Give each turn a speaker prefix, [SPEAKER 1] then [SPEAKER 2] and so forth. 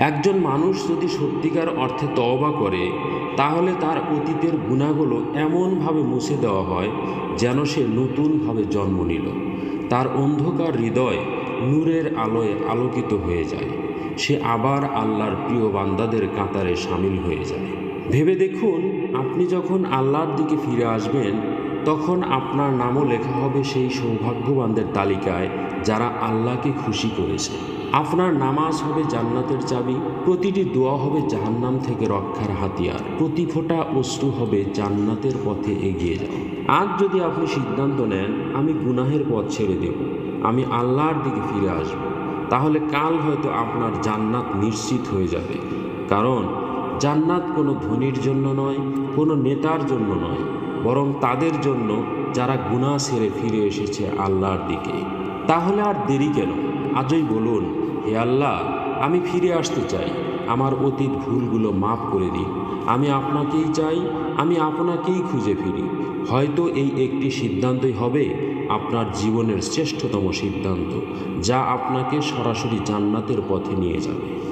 [SPEAKER 1] একজন মানুষ যদি সত্যিকার অর্থে তওবা করে, তাহলে তার অতীতের গুণাগুলো এমনভাবে মুছে দেওয়া হয় যেন সে নতুনভাবে জন্ম নিল। তার অন্ধকার হৃদয় নূরের আলোয় আলোকিত হয়ে যায়। সে আবার আল্লাহর প্রিয় বান্দাদের কাতারে সামিল হয়ে যায়। ভেবে দেখুন, আপনি যখন আল্লাহর দিকে ফিরে আসবেন, তখন আপনার নামও লেখা হবে সেই সৌভাগ্যবানদের তালিকায় যারা আল্লাহকে খুশি করেছে। আপনার নামাজ হবে জান্নাতের চাবি, প্রতিটি দোয়া হবে জাহান্নাম থেকে রক্ষার হাতিয়ার, প্রতি ফোঁটা অশ্রু হবে জান্নাতের পথে এগিয়ে যাওয়া আজ যদি আপনি সিদ্ধান্ত নেন, আমি গুনাহের পথ ছেড়ে দেব, আমি আল্লাহর দিকে ফিরে আসব, তাহলে কাল হয়তো আপনার জান্নাত নিশ্চিত হয়ে যাবে। কারণ জান্নাত কোনো ধনির জন্য নয়, কোনো নেতার জন্য নয়, বরং তাদের জন্য যারা গুনাহ ছেড়ে ফিরে এসেছে আল্লাহর দিকে। তাহলে আর দেরি কেন? আজই বলুন হে আল্লাহ, আমি ফিরে আসতে চাই। আমার অতীত ভুলগুলো মাফ করে দিন। আমি আপনাকেই চাই, আমি আপনাকেই খুঁজে ফিরি। হয়তো এই একটি সিদ্ধান্তই হবে আপনার জীবনের শ্রেষ্ঠতম সিদ্ধান্ত, যা আপনাকে সরাসরি জান্নাতের পথে নিয়ে যাবে।